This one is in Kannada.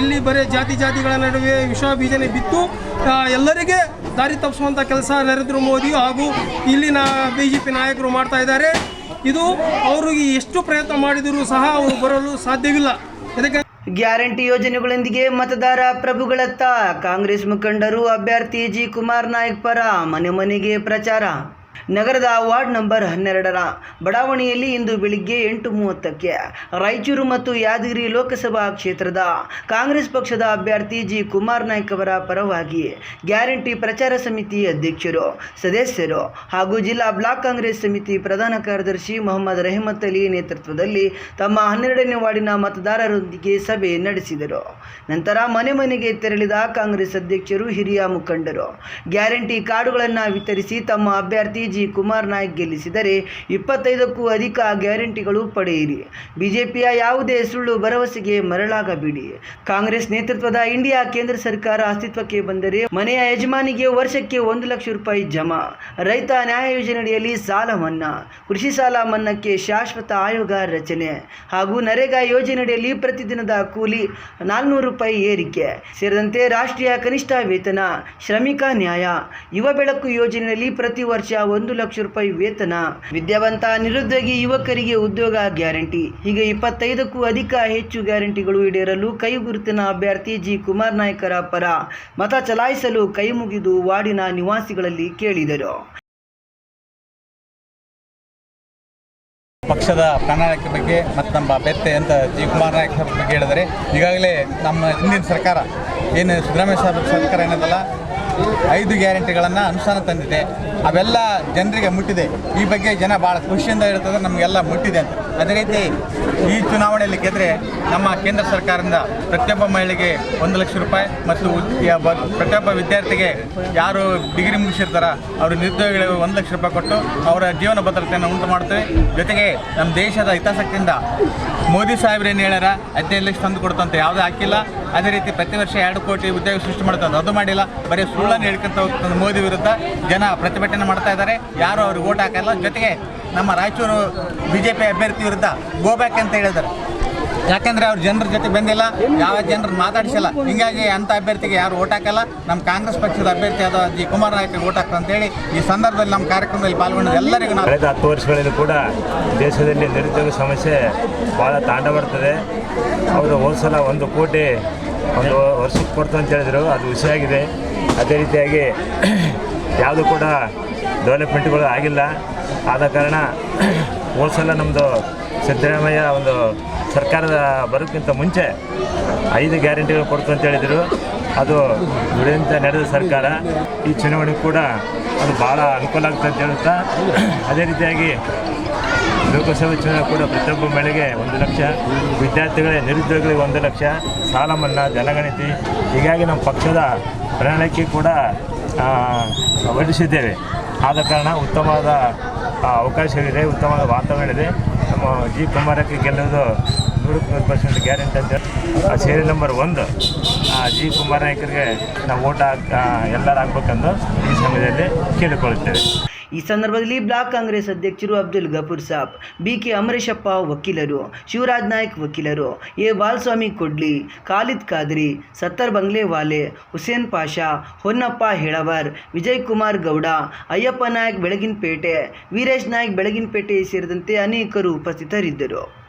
ಇಲ್ಲಿ ಬರೀ ಜಾತಿ ಜಾತಿಗಳ ನಡುವೆ ವಿಷ ಬೀಜನೆ ಬಿತ್ತು. ಎಲ್ಲರಿಗೆ ದಾರಿ ತಪ್ಪಿಸುವಂಥ ಕೆಲಸ ನರೇಂದ್ರ ಮೋದಿ ಹಾಗೂ ಇಲ್ಲಿನ ಬಿ ಜೆ ಪಿ ನಾಯಕರು ಮಾಡ್ತಾ ಇದ್ದಾರೆ. ಇದು ಅವ್ರಿಗೆ ಎಷ್ಟು ಪ್ರಯತ್ನ ಮಾಡಿದರೂ ಸಹ ಅವರು ಬರಲು ಸಾಧ್ಯವಿಲ್ಲ. ಇದಕ್ಕೆ ಗ್ಯಾರಂಟಿ ಯೋಜನೆಗಳೊಂದಿಗೆ ಮತದಾರ ಪ್ರಭುಗಳತ್ತ ಕಾಂಗ್ರೆಸ್ ಮುಖಂಡರು ಅಭ್ಯರ್ಥಿ ಜಿ ಕುಮಾರ್ ನಾಯಕ್ ಪರ ಮನೆ ಮನೆಗೆ ಪ್ರಚಾರ. ನಗರದ ವಾರ್ಡ್ ನಂಬರ್ ಹನ್ನೆರಡರ ಬಡಾವಣೆಯಲ್ಲಿ ಇಂದು ಬೆಳಿಗ್ಗೆ ಎಂಟು ಮೂವತ್ತಕ್ಕೆ ರಾಯಚೂರು ಮತ್ತು ಯಾದಗಿರಿ ಲೋಕಸಭಾ ಕ್ಷೇತ್ರದ ಕಾಂಗ್ರೆಸ್ ಪಕ್ಷದ ಅಭ್ಯರ್ಥಿ ಜಿ ಕುಮಾರ್ ನಾಯ್ಕ ಅವರ ಪರವಾಗಿ ಗ್ಯಾರಂಟಿ ಪ್ರಚಾರ ಸಮಿತಿ ಅಧ್ಯಕ್ಷರು, ಸದಸ್ಯರು ಹಾಗೂ ಜಿಲ್ಲಾ ಬ್ಲಾಕ್ ಕಾಂಗ್ರೆಸ್ ಸಮಿತಿ ಪ್ರಧಾನ ಕಾರ್ಯದರ್ಶಿ ಮೊಹಮ್ಮದ್ ರೆಹಮತ್ ಅಲಿ ನೇತೃತ್ವದಲ್ಲಿ ತಮ್ಮ ಹನ್ನೆರಡನೇ ವಾರ್ಡಿನ ಮತದಾರರೊಂದಿಗೆ ಸಭೆ ನಡೆಸಿದರು. ನಂತರ ಮನೆ ಮನೆಗೆ ತೆರಳಿದ ಕಾಂಗ್ರೆಸ್ ಅಧ್ಯಕ್ಷರು ಹಿರಿಯ ಮುಖಂಡರು. ಗ್ಯಾರಂಟಿ ಕಾರ್ಡುಗಳನ್ನು ವಿತರಿಸಿ ತಮ್ಮ ಅಭ್ಯರ್ಥಿ ಜಿ ಕುಮಾರ್ ನಾಯ್ಕ್ ಗೆಲ್ಲಿಸಿದರೆ ಇಪ್ಪತ್ತೈದಕ್ಕೂ ಅಧಿಕ ಗ್ಯಾರಂಟಿಗಳು ಪಡೆಯಿರಿ. ಬಿಜೆಪಿಯ ಯಾವುದೇ ಸುಳ್ಳು ಭರವಸೆಗೆ ಮರಳಾಗಬೇಡಿ. ಕಾಂಗ್ರೆಸ್ ನೇತೃತ್ವದ ಇಂಡಿಯಾ ಕೇಂದ್ರ ಸರ್ಕಾರ ಅಸ್ತಿತ್ವಕ್ಕೆ ಬಂದರೆ ಮನೆಯ ಯಜಮಾನಿಗೆ ವರ್ಷಕ್ಕೆ ಒಂದು ಲಕ್ಷ ರೂಪಾಯಿ ಜಮಾ. ರೈತ ನ್ಯಾಯ ಯೋಜನೆಯಡಿಯಲ್ಲಿ ಸಾಲ ಮನ್ನಾ. ಕೃಷಿ ಸಾಲ ಮನ್ನಾಕ್ಕೆ ಶಾಶ್ವತ ಆಯೋಗ ರಚನೆ. ಹಾಗೂ ನರೇಗಾ ಯೋಜನೆಯಡಿಯಲ್ಲಿ ಪ್ರತಿದಿನದ ಕೂಲಿ ನಾಲ್ನೂರು ರೂಪಾಯಿ ಏರಿಕೆ. ಸೇರಿದಂತೆ ರಾಷ್ಟ್ರೀಯ ಕನಿಷ್ಠ ವೇತನ, ಶ್ರಮಿಕ ನ್ಯಾಯ. ಯುವ ಬೆಳಕು ಯೋಜನೆಯಲ್ಲಿ ಪ್ರತಿ ವರ್ಷ ಒಂದು ಲಕ್ಷ ರೂಪಾಯಿ ವೇತನ. ವಿದ್ಯಾವಂತ ನಿರುದ್ಯೋಗಿ ಯುವಕರಿಗೆ ಉದ್ಯೋಗ ಗ್ಯಾರಂಟಿ. ಹೀಗೆ ಇಪ್ಪತ್ತೈದಕ್ಕೂ ಅಧಿಕ ಹೆಚ್ಚು ಗ್ಯಾರಂಟಿಗಳು ಈಡೇರಲು ಕೈ ಗುರುತಿನ ಅಭ್ಯರ್ಥಿ ಜಿ ಕುಮಾರ್ ನಾಯ್ಕರ ಪರ ಮತ ಚಲಾಯಿಸಲು ಕೈ ಮುಗಿದು ವಾರ್ಡಿನ ನಿವಾಸಿಗಳಲ್ಲಿ ಕೇಳಿದರು. ಪಕ್ಷದ ಪ್ರಣಾಳಿಕೆ ಬಗ್ಗೆ ಮತ್ತು ನಮ್ಮ ಅಭ್ಯರ್ಥಿ ಅಂತ ಜಿ ಕುಮಾರ್ ನಾಯಕ್ ಬಗ್ಗೆ ಹೇಳಿದರೆ, ಈಗಾಗಲೇ ನಮ್ಮ ಹಿಂದಿನ ಸರ್ಕಾರ, ಏನು ಸಿದ್ದರಾಮಯ್ಯ ಸರ್ಕಾರ ಏನದಲ್ಲ, ಐದು ಗ್ಯಾರಂಟಿಗಳನ್ನು ಅನುಷ್ಠಾನ ತಂದಿದೆ. ಅವೆಲ್ಲ ಜನರಿಗೆ ಮುಟ್ಟಿದೆ. ಈ ಬಗ್ಗೆ ಜನ ಭಾಳ ಖುಷಿಯಿಂದ ಇರ್ತದೆ ನಮಗೆಲ್ಲ ಮುಟ್ಟಿದೆ ಅಂತ. ಅದೇ ರೀತಿ ಈ ಚುನಾವಣೆಯಲ್ಲಿ ಗೆದ್ದರೆ ನಮ್ಮ ಕೇಂದ್ರ ಸರ್ಕಾರದಿಂದ ಪ್ರತಿಯೊಬ್ಬ ಮಹಿಳೆಗೆ ಒಂದು ಲಕ್ಷ ರೂಪಾಯಿ ಮತ್ತು ಪ್ರತಿಯೊಬ್ಬ ವಿದ್ಯಾರ್ಥಿಗೆ ಯಾರು ಡಿಗ್ರಿ ಮುಗಿಸಿರ್ತಾರ, ಅವರು ನಿರುದ್ಯೋಗಿಗಳಿಗೆ ಒಂದು ಲಕ್ಷ ರೂಪಾಯಿ ಕೊಟ್ಟು ಅವರ ಜೀವನ ಭದ್ರತೆಯನ್ನು ಉಂಟು ಮಾಡ್ತೇವೆ ಜೊತೆಗೆ ನಮ್ಮ ದೇಶದ ಹಿತಾಸಕ್ತಿಯಿಂದ ಮೋದಿ ಸಾಹೇಬ್ರು ಏನು ಹೇಳ್ಯಾರ ಹದಿನೈದು ಲಕ್ಷ ತಂದು ಕೊಡ್ತಂತೆ, ಯಾವುದೇ ಹಾಕಿಲ್ಲ. ಅದೇ ರೀತಿ ಪ್ರತಿ ವರ್ಷ ಎರಡು ಕೋಟಿ ಉದ್ಯೋಗ ಸೃಷ್ಟಿ ಮಾಡ್ತಾರೆ ಅದು ಮಾಡಿಲ್ಲ. ಬರೀ ಸುಳ್ಳನ್ನು ಹೇಳ್ಕೊಂತ ಮೋದಿ ವಿರುದ್ಧ. ಜನ ಪ್ರತಿಭಟನೆ ಮಾಡ್ತಾ ಇದ್ದಾರೆ. ಯಾರು ಅವ್ರಿಗೆ ಓಟ್ ಹಾಕಲ್ಲ. ಜೊತೆಗೆ ನಮ್ಮ ರಾಯಚೂರು ಬಿ ಅಭ್ಯರ್ಥಿ ವಿರುದ್ಧ ಗೋಬ್ಯಾಕ್ ಅಂತ ಹೇಳಿದ್ದಾರೆ. ಯಾಕಂದ್ರೆ ಅವ್ರು ಜನರ ಜೊತೆ ಬಂದಿಲ್ಲ, ಯಾವ ಜನರ ಮಾತಾಡಿಸಿಲ್ಲ. ಹಿಂಗಾಗಿ ಅಂತ ಅಭ್ಯರ್ಥಿಗೆ ಯಾರು ಓಟ್ ಹಾಕಲ್ಲ. ನಮ್ಮ ಕಾಂಗ್ರೆಸ್ ಪಕ್ಷದ ಅಭ್ಯರ್ಥಿ ಆದ ಜಿ ಕುಮಾರ್ ನಾಯ್ಕ ಓಟ್ ಹಾಕ್ತಾರೆ ಅಂತೇಳಿ ಈ ಸಂದರ್ಭದಲ್ಲಿ ನಮ್ಮ ಕಾರ್ಯಕ್ರಮದಲ್ಲಿ ಪಾಲ್ಗೊಂಡ ಎಲ್ಲರಿಗೂ ನಾವು ಕಳೆದ ಹತ್ತು ವರ್ಷಗಳಲ್ಲಿ ಕೂಡ ದೇಶದಲ್ಲಿ ನಿರುದ್ಯೋಗ ಸಮಸ್ಯೆ ಭಾಳ ತಾಂಡವರ್ತದೆ ಅವರು ಹೋದ್ಸಲ ಒಂದು ಕೋಟಿ ಒಂದು ವರ್ಷಕ್ಕೆ ಕೊಡ್ತು ಅಂತ ಹೇಳಿದ್ರು. ಅದು ಹುಸಿಯಾಗಿದೆ ಅದೇ ರೀತಿಯಾಗಿ ಯಾವುದು ಕೂಡ ಡೆವಲಪ್ಮೆಂಟ್ಗಳು ಆಗಿಲ್ಲ. ಆದ ಕಾರಣ ಸಲ ನಮ್ಮದು ಸಿದ್ದರಾಮಯ್ಯ ಒಂದು ಸರ್ಕಾರದ ಬರೋಕ್ಕಿಂತ ಮುಂಚೆ ಐದು ಗ್ಯಾರಂಟಿಗಳು ಕೊಡ್ತು ಅಂತ ಹೇಳಿದರು. ಅದು ದುಡಿಯಂತ ನಡೆದ ಸರ್ಕಾರ. ಈ ಚುನಾವಣೆ ಕೂಡ ಅದು ಭಾಳ ಅನುಕೂಲ ಆಗ್ತದೆ ಅಂತ ಹೇಳುತ್ತಾ, ಅದೇ ರೀತಿಯಾಗಿ ಲೋಕಸಭೆ ಚುನಾವಣೆ ಕೂಡ ಪ್ರತಿಯೊಬ್ಬ ಮಹಿಳೆಗೆ ಒಂದು ಲಕ್ಷ, ವಿದ್ಯಾರ್ಥಿಗಳೇ ನಿರುದ್ಯೋಗಿಗಳಿಗೆ ಒಂದು ಲಕ್ಷ, ಸಾಲ ಮನ್ನಾ, ಜನಗಣತಿ, ಹೀಗಾಗಿ ನಮ್ಮ ಪಕ್ಷದ ಪ್ರಣಾಳಿಕೆ ಕೂಡ ಹೊರಡಿಸಿದ್ದೇವೆ ಆದ ಕಾರಣ ಉತ್ತಮವಾದ ಅವಕಾಶವಿದೆ, ಉತ್ತಮವಾದ ವಾತಾವರಣ ಇದೆ ನಮ್ಮ ಜಿ ಕುಮಾರಕ್ಕೆ ಗೆಲ್ಲುವುದು ನೂರಕ್ಕೆ ನೂರು ಪರ್ಸೆಂಟ್ ಗ್ಯಾರಂಟಿ ಅಂತ ಸೇರಿ ನಂಬರ್ ಒಂದು ಜಿ ಕುಮಾರ ನಾಯಕರಿಗೆ ನಾವು ಓಟ್ ಹಾಕ್ ಎಲ್ಲರೂ ಹಾಕ್ಬೇಕಂದು ಈ ಸಮಯದಲ್ಲಿ ಕೇಳಿಕೊಳ್ಳುತ್ತೇವೆ. ಈ ಸಂದರ್ಭದಲ್ಲಿ ಬ್ಲಾಕ್ ಕಾಂಗ್ರೆಸ್ ಅಧ್ಯಕ್ಷರು ಅಬ್ದುಲ್ ಗಫೂರ್ ಸಾಬ್, ಬಿಕೆ ಅಮರೇಶಪ್ಪ ವಕೀಲರು, ಶಿವರಾಜ್ ನಾಯ್ಕ್ ವಕೀಲರು, ಎ ಬಾಲಸ್ವಾಮಿ ಕೊಡ್ಲಿ, ಖಾಲಿದ್ ಖಾದ್ರಿ, ಸತ್ತರ್ ಬಂಗ್ಲೆ ವಾಲೆ ಹುಸೇನ್ ಪಾಷಾ, ಹೊನ್ನಪ್ಪ ಹೇಳವರ್, ವಿಜಯ್ ಕುಮಾರ್ ಗೌಡ, ಅಯ್ಯಪ್ಪ ನಾಯ್ಕ್ ಬೆಳಗಿನಪೇಟೆ, ವೀರೇಶ್ ನಾಯ್ಕ್ ಬೆಳಗಿನಪೇಟೆ ಸೇರಿದಂತೆ ಅನೇಕರು ಉಪಸ್ಥಿತರಿದ್ದರು.